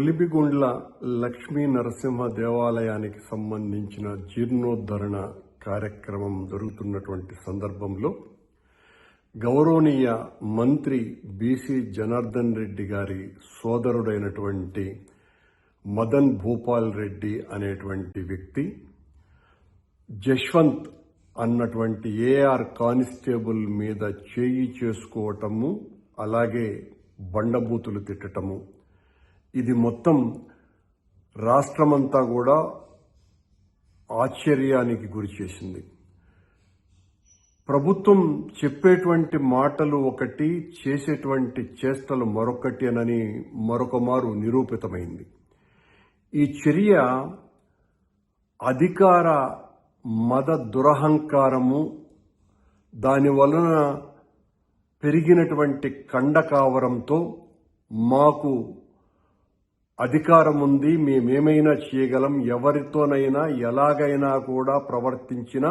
కొలిబిగుండ్ల లక్ష్మీ నరసింహ దేవాలయానికి సంబంధించిన జీర్ణోద్ధరణ కార్యక్రమం జరుగుతున్నటువంటి సందర్భంలో గౌరవనీయ మంత్రి బీసీ జనార్దన్ రెడ్డి గారి సోదరుడైనటువంటి మదన్ భూపాల్ రెడ్డి అనేటువంటి వ్యక్తి జశ్వంత్ అన్నటువంటి ఏఆర్ కానిస్టేబుల్ మీద చేయి చేసుకోవటము అలాగే బండబూతులు తిట్టటము ఇది మొత్తం రాష్ట్రమంతా కూడా ఆశ్చర్యానికి గురి చేసింది. ప్రభుత్వం చెప్పేటువంటి మాటలు ఒకటి చేసేటువంటి చేష్టలు మరొకటి అనని మరొక మారు నిరూపితమైంది. ఈ చర్య అధికార మద దురహంకారము దాని వలన పెరిగినటువంటి కండకావరంతో మాకు అధికారం ఉంది మేమేమైనా చేయగలం ఎవరితోనైనా ఎలాగైనా కూడా ప్రవర్తించినా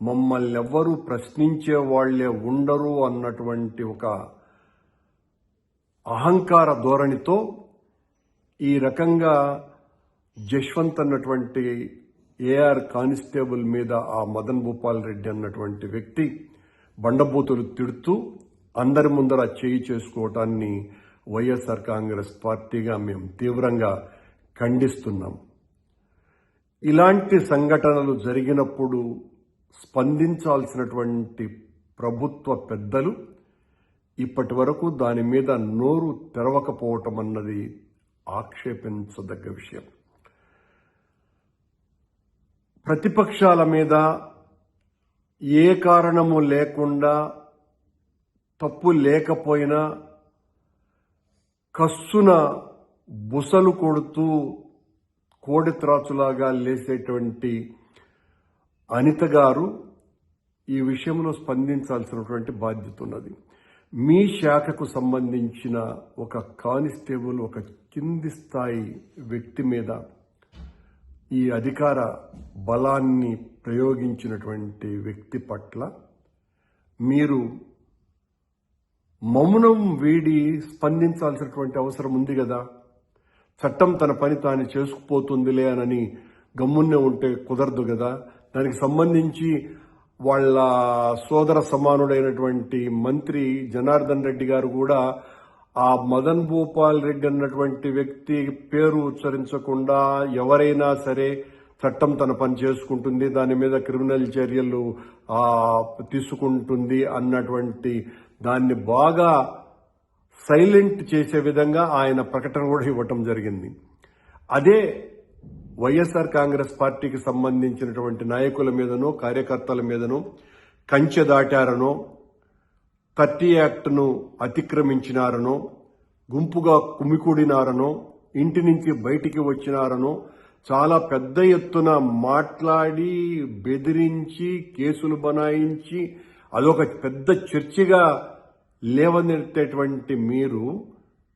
మమ్మల్ని ఎవ్వరూ ప్రశ్నించే వాళ్ళే ఉండరు అన్నటువంటి ఒక అహంకార ధోరణితో ఈ రకంగా జశ్వంత్ అన్నటువంటి ఏఆర్ కానిస్టేబుల్ మీద ఆ మదన్ భూపాల్ రెడ్డి అన్నటువంటి వ్యక్తి బండబూతులు తిడుతూ అందరి ముందర చేయి చేసుకోవటాన్ని వైఎస్ఆర్ కాంగ్రెస్ పార్టీగా మేము తీవ్రంగా ఖండిస్తున్నాం. ఇలాంటి సంఘటనలు జరిగినప్పుడు స్పందించాల్సినటువంటి ప్రభుత్వ పెద్దలు ఇప్పటి వరకు దాని మీద నోరు తెరవకపోవటం అన్నది ఆక్షేపించదగ్గ విషయం. ప్రతిపక్షాల మీద ఏ కారణము లేకుండా తప్పు లేకపోయినా కస్సున బుసలు కొడుతూ కోడి త్రాచులాగా లేసేటువంటి అనిత గారు ఈ విషయంలో స్పందించాల్సినటువంటి బాధ్యత ఉన్నది. మీ శాఖకు సంబంధించిన ఒక కానిస్టేబుల్ ఒక కింది స్థాయి వ్యక్తి మీద ఈ అధికార బలాన్ని ప్రయోగించినటువంటి వ్యక్తి పట్ల మీరు మౌనం వీడి స్పందించాల్సినటువంటి అవసరం ఉంది కదా. చట్టం తన పని తాను చేసుకుపోతుందిలే అని గమ్మున్నే ఉంటే కుదరదు కదా. దానికి సంబంధించి వాళ్ళ సోదర సమానుడైనటువంటి మంత్రి జనార్దన్ రెడ్డి గారు కూడా ఆ మదన్ భూపాల్ రెడ్డి అన్నటువంటి వ్యక్తి పేరు ఉచ్చరించకుండా ఎవరైనా సరే చట్టం తన పని చేసుకుంటుంది దాని మీద క్రిమినల్ చర్యలు తీసుకుంటుంది అన్నటువంటి దాన్ని బాగా సైలెంట్ చేసే విధంగా ఆయన ప్రకటన కూడా ఇవ్వటం జరిగింది. అదే వైఎస్ఆర్ కాంగ్రెస్ పార్టీకి సంబంధించినటువంటి నాయకుల మీదనో కార్యకర్తల మీదనో కంచె దాటారనో థర్టీ యాక్ట్ను అతిక్రమించినారనో గుంపుగా కుమికూడినారనో ఇంటి నుంచి బయటికి వచ్చినారనో చాలా పెద్ద ఎత్తున మాట్లాడి బెదిరించి కేసులు బనాయించి అదొక పెద్ద చర్చిగా లేవనెత్తేటువంటి మీరు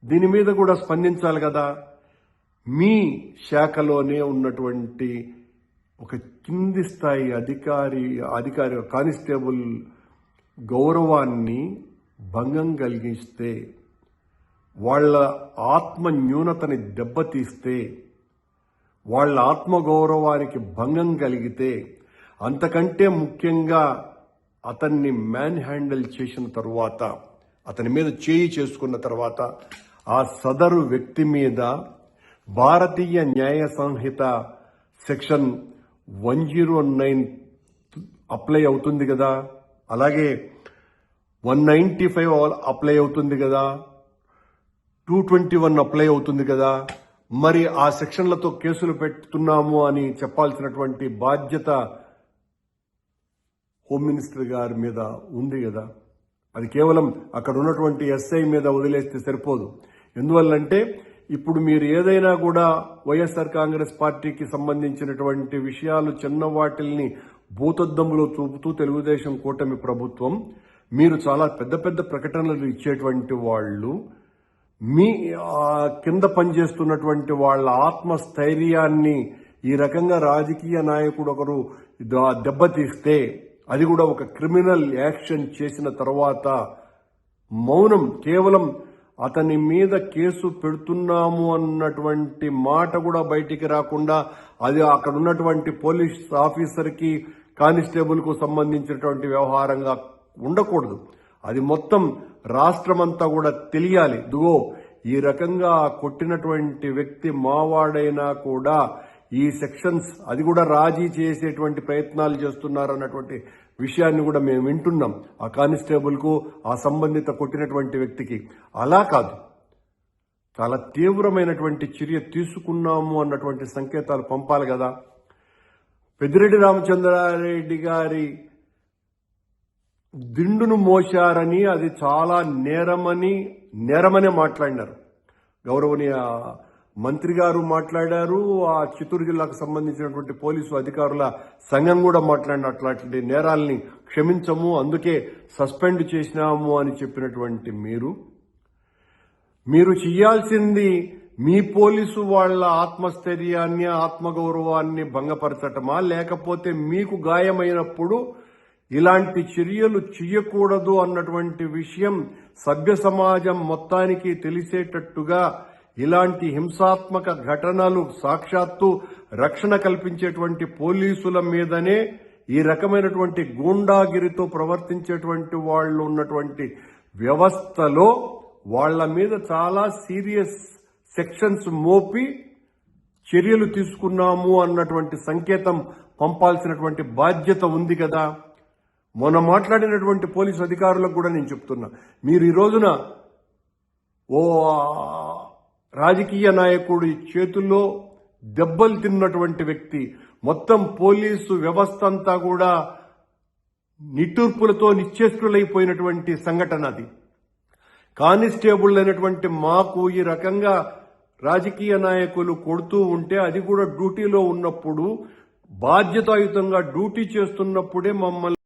దీని మీద కూడా స్పందించాలి కదా. మీ శాఖలోనే ఉన్నటువంటి ఒక కింది స్థాయి అధికారి అధికారి కానిస్టేబుల్ గౌరవాన్ని భంగం కలిగిస్తే వాళ్ళ ఆత్మ న్యూనతని దెబ్బతీస్తే వాళ్ళ ఆత్మగౌరవానికి భంగం కలిగితే అంతకంటే ముఖ్యంగా అతన్ని మ్యాన్ హ్యాండిల్ చేసిన తరువాత అతని మీద చేయి చేసుకున్న తర్వాత ఆ సదరు వ్యక్తి మీద Bharatiya Nyaya Sanhita section one zero nine apply అవుతుంది కదా? అలాగే వన్ నైంటీ ఫైవ్ అప్లై అవుతుంది కదా? టూ ట్వంటీ వన్ అప్లై అవుతుంది కదా? మరి ఆ సెక్షన్లతో కేసులు పెడుతున్నాము అని చెప్పాల్సినటువంటి బాధ్యత హోమ్ మినిస్టర్ గారి మీద ఉంది కదా? అది కేవలం అక్కడ ఉన్నటువంటి ఎస్ఐ మీద వదిలేస్తే సరిపోదు. ఎందువల్లంటే ఇప్పుడు మీరు ఏదైనా కూడా వైఎస్ఆర్ కాంగ్రెస్ పార్టీకి సంబంధించినటువంటి విషయాలు చిన్న వాటిల్ని భూతద్దంలో చూపుతూ తెలుగుదేశం కూటమి ప్రభుత్వం మీరు చాలా పెద్ద పెద్ద ప్రకటనలు ఇచ్చేటువంటి వాళ్ళు మీ కింద పనిచేస్తున్నటువంటి వాళ్ళ ఆత్మస్థైర్యాన్ని ఈ రకంగా రాజకీయ నాయకుడు ఒకరు దెబ్బతీస్తే అది కూడా ఒక క్రిమినల్ యాక్షన్ చేసిన తర్వాత మౌనం కేవలం అతని మీద కేసు పెడుతున్నాము అన్నటువంటి మాట కూడా బయటికి రాకుండా అది అక్కడ ఉన్నటువంటి పోలీస్ ఆఫీసర్కి కానిస్టేబుల్కు సంబంధించినటువంటి వ్యవహారంగా ఉండకూడదు. అది మొత్తం రాష్ట్రమంతా కూడా తెలియాలి. దుగో ఈ రకంగా కొట్టినటువంటి వ్యక్తి మావాడైనా కూడా ఈ సెక్షన్స్ అది కూడా రాజీ చేసేటువంటి ప్రయత్నాలు చేస్తున్నారన్నటువంటి విషయాన్ని కూడా మేము వింటున్నాం. ఆ కానిస్టేబుల్కు ఆ సంబంధిత కొట్టినటువంటి వ్యక్తికి. అలా కాదు. చాలా తీవ్రమైనటువంటి చర్య తీసుకున్నాము అన్నటువంటి సంకేతాలు పంపాలి కదా. పెద్దిరెడ్డి రామచంద్రారెడ్డి గారి దిండును మోశారని అది చాలా నేరమని నేరమనే మాట్లాడినారు. గౌరవనీయ మంత్రి గారు మాట్లాడారు ఆ చిత్తూరు జిల్లాకు సంబంధించినటువంటి పోలీసు అధికారుల సంఘం కూడా మాట్లాడిన అట్లాంటి నేరాల్ని క్షమించము అందుకే సస్పెండ్ చేసినాము అని చెప్పినటువంటి మీరు. మీరు చేయాల్సింది మీ పోలీసు వాళ్ళ ఆత్మస్థైర్యాన్ని ఆత్మగౌరవాన్ని భంగపరచటమా లేకపోతే మీకు గాయమైనప్పుడు ఇలాంటి చర్యలు చేయకూడదు అన్నటువంటి విషయం సభ్య సమాజం మొత్తానికి తెలిసేటట్టుగా ఇలాంటి హింసాత్మక ఘటనలు సాక్షాత్తు రక్షణ కల్పించేటువంటి పోలీసుల మీదనే ఈ రకమైనటువంటి గూండాగిరితో ప్రవర్తించేటువంటి వాళ్ళు ఉన్నటువంటి వ్యవస్థలో వాళ్ళ మీద చాలా సీరియస్ సెక్షన్స్ మోపి చర్యలు తీసుకున్నాము అన్నటువంటి సంకేతం పంపాల్సినటువంటి బాధ్యత ఉంది కదా. మొన్న మాట్లాడినటువంటి పోలీసు అధికారులకు కూడా నేను చెప్తున్నా. మీరు ఈ రోజున ఓ రాజకీయ నాయకుడి చేతుల్లో దెబ్బలు తిన్నటువంటి వ్యక్తి మొత్తం పోలీసు వ్యవస్థ అంతా కూడా నిట్టూర్పులతో నిశ్చేష్టులైపోయినటువంటి సంఘటన అది. కానిస్టేబుల్ అయినటువంటి మాకు ఈ రకంగా రాజకీయ నాయకులు కొడుతూ ఉంటే అది కూడా డ్యూటీలో ఉన్నప్పుడు బాధ్యతాయుతంగా డ్యూటీ చేస్తున్నప్పుడే మమ్మల్ని